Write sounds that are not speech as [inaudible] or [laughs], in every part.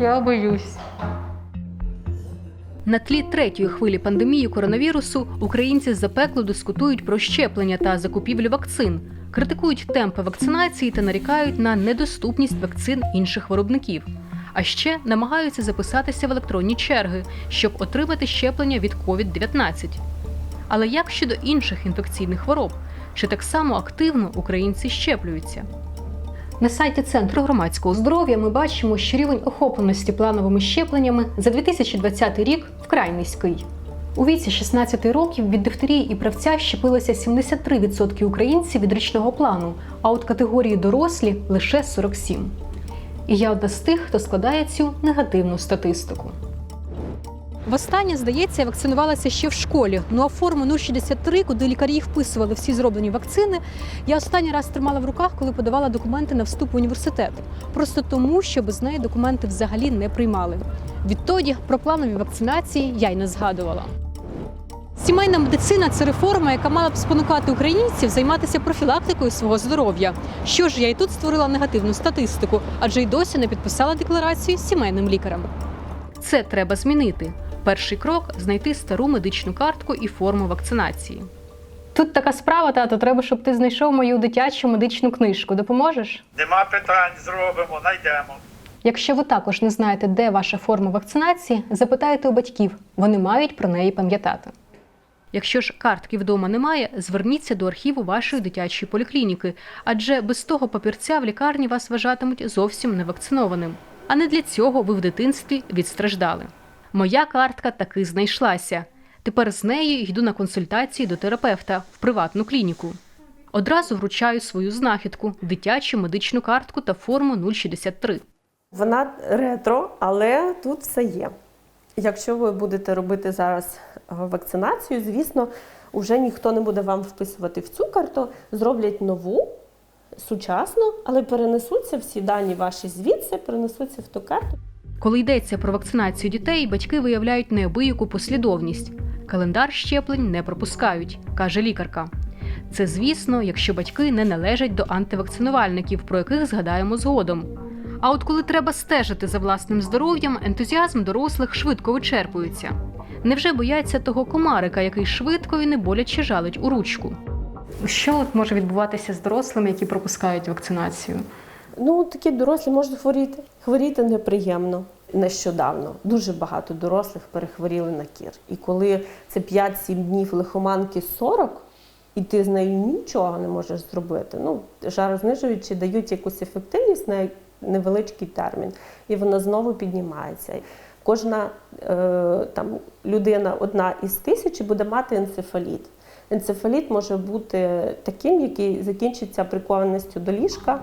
Я боюсь. На тлі третьої хвилі пандемії коронавірусу українці запекло дискутують про щеплення та закупівлю вакцин, критикують темпи вакцинації та нарікають на недоступність вакцин інших виробників. А ще намагаються записатися в електронні черги, щоб отримати щеплення від COVID-19. Але як щодо інших інфекційних хвороб? Чи так само активно українці щеплюються? На сайті Центру громадського здоров'я ми бачимо, що рівень охопленості плановими щепленнями за 2020 рік вкрай низький. У віці 16 років від дифтерії і правця щепилося 73% українців від річного плану, а от категорії дорослі лише 47%. І я одна з тих, хто складає цю негативну статистику. Востаннє, здається, я вакцинувалася ще в школі. Ну а форму 063, куди лікарі вписували всі зроблені вакцини, я останній раз тримала в руках, коли подавала документи на вступ в університет. Просто тому, що без неї документи взагалі не приймали. Відтоді про планові вакцинації я й не згадувала. Сімейна медицина це реформа, яка мала б спонукати українців займатися профілактикою свого здоров'я. Що ж, я і тут створила негативну статистику, адже й досі не підписала декларацію сімейним лікарем. Це треба змінити. Перший крок знайти стару медичну картку і форму вакцинації. Тут така справа, тато. Треба, щоб ти знайшов мою дитячу медичну книжку. Допоможеш? Нема питань, зробимо, знайдемо. Якщо ви також не знаєте, де ваша форма вакцинації, запитайте у батьків. Вони мають про неї пам'ятати. Якщо ж картки вдома немає, зверніться до архіву вашої дитячої поліклініки, адже без того папірця в лікарні вас вважатимуть зовсім невакцинованим. А не для цього ви в дитинстві відстраждали. Моя картка таки знайшлася. Тепер з нею йду на консультації до терапевта в приватну клініку. Одразу вручаю свою знахідку дитячу медичну картку та форму 063. Вона ретро, але тут все є. Якщо ви будете робити зараз е, вакцинацію, звісно, вже ніхто не буде вам вписувати в цю карту, зроблять нову, сучасну, але перенесуться всі дані ваші звідси, перенесуться в ту карту. Коли йдеться про вакцинацію дітей, батьки виявляють неабияку послідовність. Календар щеплень не пропускають, каже лікарка. Це, звісно, якщо батьки не належать до антивакцинувальників, про яких згадаємо згодом. А от коли треба стежити за власним здоров'ям, ентузіазм дорослих швидко вичерпується. Невже бояться того комарика, який швидко і не боляче жалить у ручку? Що от може відбуватися з дорослими, які пропускають вакцинацію? Ну, такі дорослі можуть хворіти. Хворіти неприємно. Нещодавно дуже багато дорослих перехворіли на кір. І коли це 5-7 днів лихоманки 40, і ти з нею нічого не можеш зробити. Ну, жарознижуючі дають якусь ефективність на невеличкий термін, і вона знову піднімається. Кожна е, там, людина, одна із тисячі, буде мати енцефаліт. Енцефаліт може бути таким, який закінчиться прикованістю до ліжка.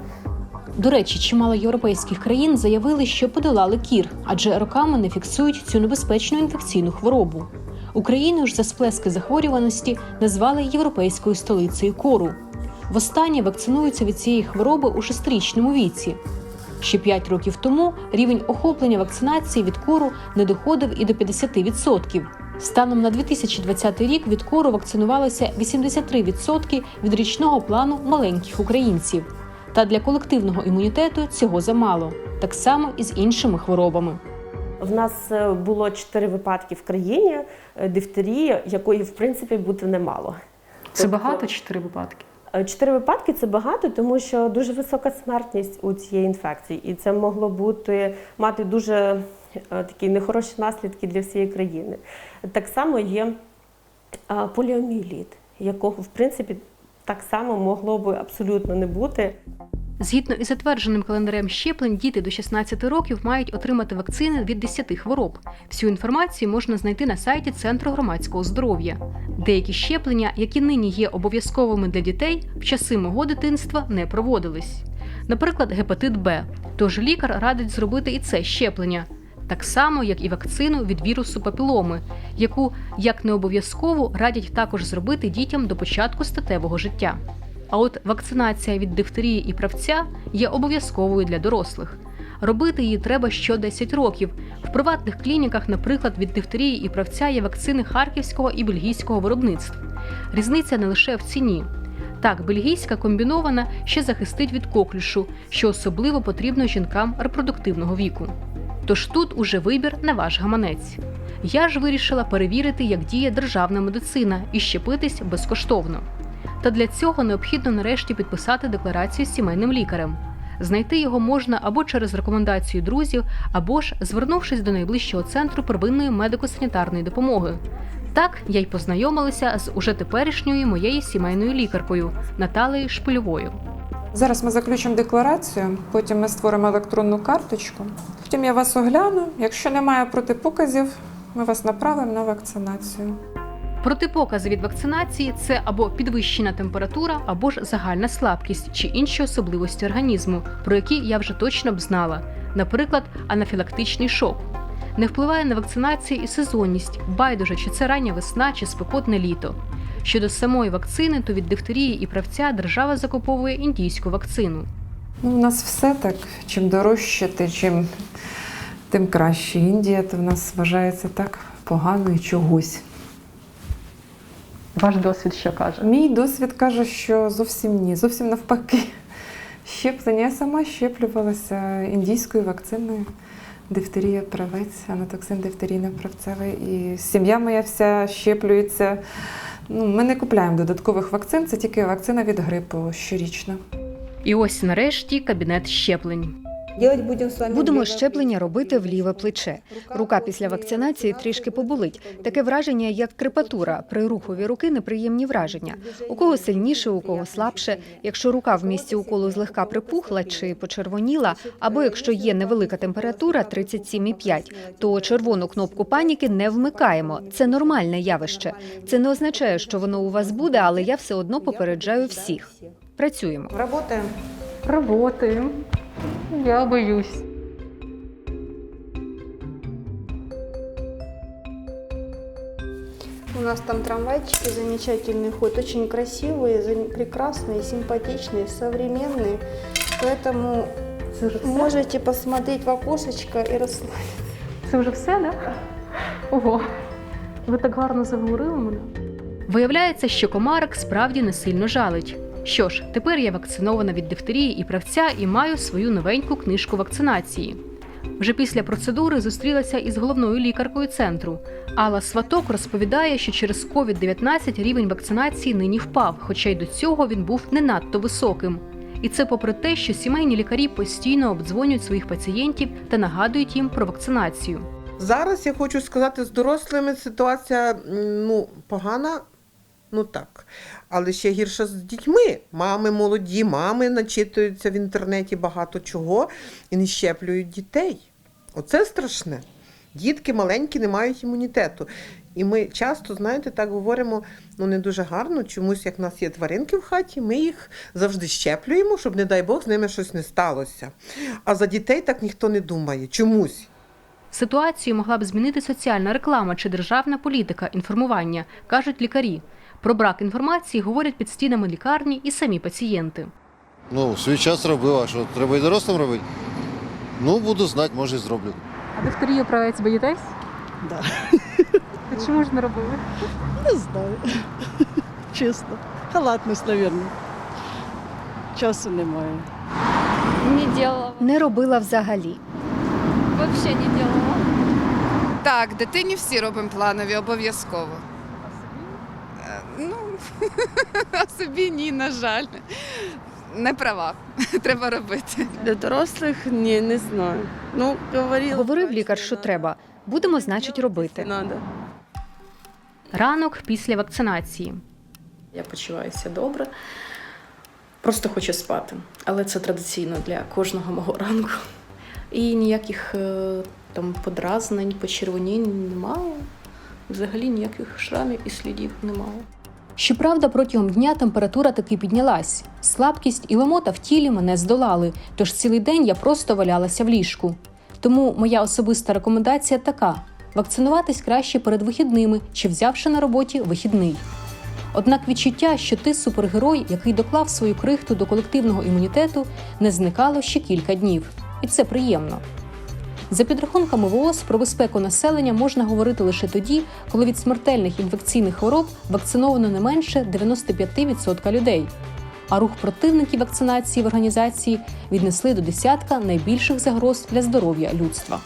До речі, чимало європейських країн заявили, що подолали кір, адже роками не фіксують цю небезпечну інфекційну хворобу. Україну ж за сплески захворюваності назвали європейською столицею кору. Востаннє вакцинуються від цієї хвороби у шестирічному віці. Ще 5 років тому рівень охоплення вакцинації від кору не доходив і до 50%. Станом на 2020 рік від кору вакцинувалося 83% від річного плану маленьких українців. Та для колективного імунітету цього замало, так само і з іншими хворобами. В нас е, було чотири випадки в країні е, дифтерії, якої в принципі бути не мало. Це Тобто- багато чотири випадки. Е, Чотири випадки це багато, тому що дуже висока смертність у цієї інфекції, і це могло бути мати дуже такі нехороші наслідки для всієї країни. Так само є поліоміеліт, якого в принципі так само могло би абсолютно не бути. Згідно із затвердженим календарем щеплень, діти до 16 років мають отримати вакцини від 10 хвороб. Всю інформацію можна знайти на сайті Центру громадського здоров'я. Деякі щеплення, які нині є обов'язковими для дітей, в часи мого дитинства не проводились. Наприклад, гепатит Б. Тож лікар радить зробити і це щеплення, так само як і вакцину від вірусу папіломи, яку як не обов'язково радять також зробити дітям до початку статевого життя. А от вакцинація від дифтерії і правця є обов'язковою для дорослих. Робити її треба що 10 років. В приватних клініках, наприклад, від дифтерії і правця є вакцини харківського і бельгійського виробництв. Різниця не лише в ціні. Так, бельгійська комбінована ще захистить від коклюшу, що особливо потрібно жінкам репродуктивного віку. Тож тут уже вибір на ваш гаманець. Я ж вирішила перевірити, як діє державна медицина і щепитись безкоштовно. Та для цього необхідно нарешті підписати декларацію з сімейним лікарем. Знайти його можна або через рекомендацію друзів, або ж звернувшись до найближчого центру первинної медико-санітарної допомоги. Так я й познайомилася з уже теперішньою моєю сімейною лікаркою Наталею Шпильовою. Зараз ми заключимо декларацію, потім ми створимо електронну карточку. Потім я вас огляну. Якщо немає протипоказів, ми вас направимо на вакцинацію. Протипокази від вакцинації це або підвищена температура, або ж загальна слабкість чи інші особливості організму, про які я вже точно б знала, наприклад, анафілактичний шок. Не впливає на вакцинацію і сезонність, байдуже, чи це рання весна чи спекотне літо. Щодо самої вакцини, то від дифтерії і правця держава закуповує індійську вакцину. Ну, у нас все так. Чим дорожче, ти, чим тим краще. Індія то в нас вважається так поганою чогось. Ваш досвід що каже? Мій досвід каже, що зовсім ні, зовсім навпаки. Щеплення. Я сама щеплювалася індійською вакциною. Дифтерія правець, анатоксин дифтерійно-правцевий. І сім'я моя вся щеплюється. Ну, ми не купляємо додаткових вакцин, це тільки вакцина від грипу щорічна. І ось нарешті кабінет щеплень. Будемо щеплення робити в ліве плече. Рука після вакцинації трішки поболить. Таке враження, як крепатура. При рухові руки неприємні враження. У кого сильніше, у кого слабше. Якщо рука в місці уколу злегка припухла чи почервоніла, або якщо є невелика температура 37,5, то червону кнопку паніки не вмикаємо. Це нормальне явище. Це не означає, що воно у вас буде, але я все одно попереджаю всіх. Працюємо. Работаємо. Работаю. Я боюсь. У нас там трамвайчики, замечательный ход, очень красивые, зам- прекрасные, симпатичные, современные. Поэтому можете посмотреть в окошечко и расслабиться. Це вже все, да? Ого. Ви так гарно заговорили мене. Виявляється, що комарик справді не сильно жалить. Що ж, тепер я вакцинована від дифтерії і правця і маю свою новеньку книжку вакцинації. Вже після процедури зустрілася із головною лікаркою центру. Алла Сваток розповідає, що через COVID-19 рівень вакцинації нині впав, хоча й до цього він був не надто високим. І це попри те, що сімейні лікарі постійно обдзвонюють своїх пацієнтів та нагадують їм про вакцинацію. Зараз я хочу сказати, з дорослими ситуація ну, погана, ну так. Але ще гірше з дітьми. Мами молоді, мами начитуються в інтернеті багато чого і не щеплюють дітей. Оце страшне. Дітки маленькі не мають імунітету. І ми часто, знаєте, так говоримо ну не дуже гарно. Чомусь, як в нас є тваринки в хаті, ми їх завжди щеплюємо, щоб, не дай Бог, з ними щось не сталося. А за дітей так ніхто не думає. Чомусь. Ситуацію могла б змінити соціальна реклама чи державна політика інформування, кажуть лікарі. Про брак інформації говорять під стінами лікарні і самі пацієнти. Ну, свій час робив, а що треба і дорослим робити? Ну, буду знати, може і зроблю. А дифтерію правець боїтесь? Да. Чому ж не робили? Не знаю. Чесно. Халатність, мабуть. Часу немає. Не делала, Не робила взагалі. вообще не делала. Так, дитині всі робимо планові, обов'язково. Ну, [laughs] а собі ні, на жаль. Не права. [laughs] Треба робити. Для дорослих ні, не знаю. Ну, говорили. Говорив лікар, що треба. Будемо, значить, робити. Надо. Ранок після вакцинації. Я почуваюся добре. Просто хочу спати. Але це традиційно для кожного мого ранку. І ніяких е, там подразнень, почервонінь немає. Взагалі ніяких шрамів і слідів немає. Щоправда, протягом дня температура таки піднялась. Слабкість і ломота в тілі мене здолали, тож цілий день я просто валялася в ліжку. Тому моя особиста рекомендація така: вакцинуватись краще перед вихідними чи взявши на роботі вихідний. Однак відчуття, що ти супергерой, який доклав свою крихту до колективного імунітету, не зникало ще кілька днів, і це приємно. За підрахунками ВООЗ про безпеку населення можна говорити лише тоді, коли від смертельних інфекційних хвороб вакциновано не менше 95% людей. А рух противників вакцинації в організації віднесли до десятка найбільших загроз для здоров'я людства.